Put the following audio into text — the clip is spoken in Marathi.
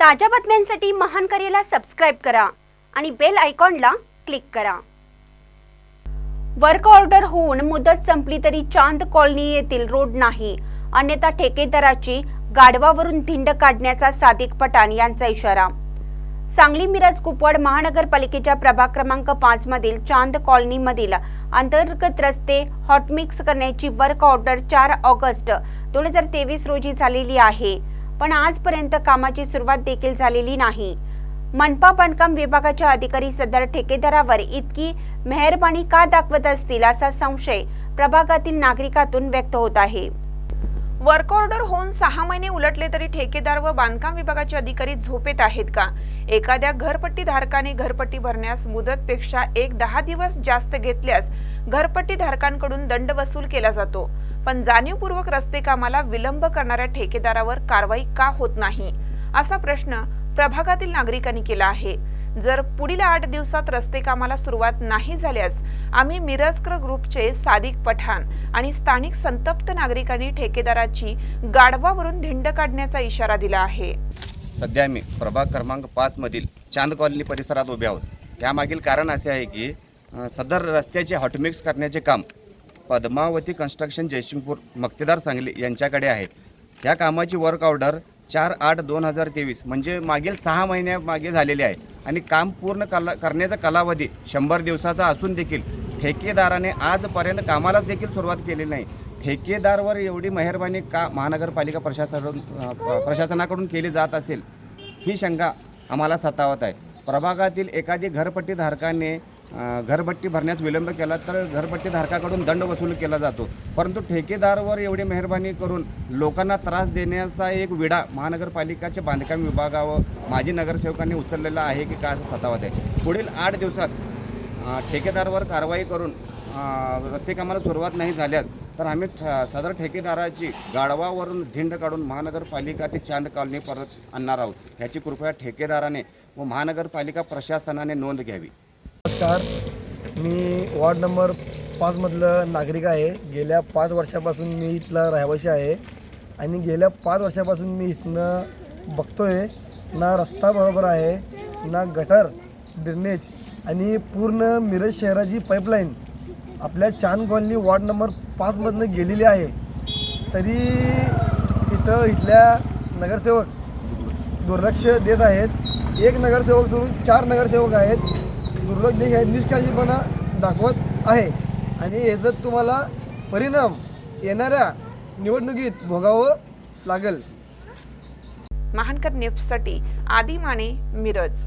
ताज्या बातम्यांसाठी महान करेला सबस्क्राईब करा आणि बेल आयकॉनला क्लिक करा. वर्क ऑर्डर होऊन मुदत संपली तरी चांद कॉलनी येथील रोड नाही. अन्यथा ठेकेदाराची गाढवावरून धिंड काढण्याचा सादिक पठाण यांचा इशारा. सांगली मिरज कुपवाड महानगरपालिकेच्या प्रभाग क्रमांक पाच मधील चांद कॉलनी मधील अंतर्गत रस्ते हॉटमिक्स करण्याची वर्क ऑर्डर चार ऑगस्ट दोन हजार तेवीस रोजी झालेली आहे. पण आजपर्यंत कामाची सुरुवात देखील झालेली नाही. मनपा बांधकाम विभागाच्या अधिकारी सदर ठेकेदारावर इतकी मेहरबानी का दाखवत असतील असा संशय प्रभागातील नागरिकातून व्यक्त होत आहे. वर्क ऑर्डर होऊन सहा महिने उलटले तरी ठेकेदार व बांधकाम विभागाचे अधिकारी झोपेत आहेत का? एखाद्या घरपट्टी धारकाने घरपट्टी भरण्यास मुदतपेक्षा एक दहा दिवस जास्त घेतल्यास घरपट्टी धारकांकडून दंड वसूल केला जातो. पण जाणीवपूर्वक रस्ते कामाला विलंब करणाऱ्या ठेकेदारावर कारवाई का होत नाही? असा प्रश्न प्रभागातील नागरिकांनी केला आहे. जर पुढील आठ दिवसात रस्ते कामाला सुरुवात नाही झाल्यास आम्ही मिरजकर ग्रुपचे सादिक पठाण आणि स्थानिक संतप्त नागरिकांनी ठेकेदाराची गाढवावरून धिंड काढण्याचा इशारा दिला आहे. सध्या मी प्रभाग क्रमांक पाचमधील चांद कॉलनी परिसरात उभे आहोत. त्यामागील कारण असे आहे की सदर रस्त्याचे हॉटमिक्स करण्याचे काम पद्मावती कन्स्ट्रक्शन जयसिंगपूर मक्तेदार सांगली यांच्याकडे आहे. या कामाची वर्क ऑर्डर चार आठ दोन हजार तेवीस म्हणजे मागील सहा महिन्यामागे झालेली आहे. आणि काम पूर्ण कला करण्याचा कालावधी शंभर दिवसाचा असून देखील ठेकेदाराने आजपर्यंत कामालाच देखील सुरुवात केलेली नाही. ठेकेदारवर एवढी मेहरबानी का महानगरपालिका प्रशासन प्रशासनाकडून केली जात असेल ही शंका आम्हाला सतावत आहे. प्रभागातील एखादी घरपट्टीधारकाने घरभट्टी भरण्यास विलंब केला तर घरभट्टीधारकाकडून दंड वसूल केला जातो. परंतु ठेकेदारवर एवढी मेहरबानी करून लोकांना त्रास देण्याचा एक विडा महानगरपालिकाच्या बांधकाम विभागावर माजी नगरसेवकांनी उचललेला आहे की का असं सतावत आहे. पुढील आठ दिवसात ठेकेदारवर कारवाई करून रस्ते कामाला सुरुवात नाही झाल्यास तर आम्ही ठ- सदर ठेकेदाराची गाढवावरून धिंड काढून महानगरपालिका ते चांद कॉलनी परत आणणार आहोत. ह्याची कृपया ठेकेदाराने व महानगरपालिका प्रशासनाने नोंद घ्यावी. नमस्कार. मी वॉर्ड नंबर पाचमधलं नागरिक आहे. गेल्या पाच वर्षापासून मी इथला रहिवाशी आहे. आणि गेल्या पाच वर्षापासून मी इथनं बघतो आहे ना रस्ता बरोबर आहे ना गटर ड्रेनेज आणि पूर्ण मिरज शहराची पाईपलाईन आपल्या चांद कॉलनी वॉर्ड नंबर पाचमधनं गेलेली आहे. तरी इथं इथल्या नगरसेवक दुर्लक्ष देत आहेत. एक नगरसेवक सोडून चार नगरसेवक आहेत. दुर्लक्ष देत निष्काळजीपणा दाखवत आहे. आणि याचा तुम्हाला परिणाम येणाऱ्या निवडणुकीत भोगावं लागेल. महानकर न्यूजसाठी आदी माने मिरज.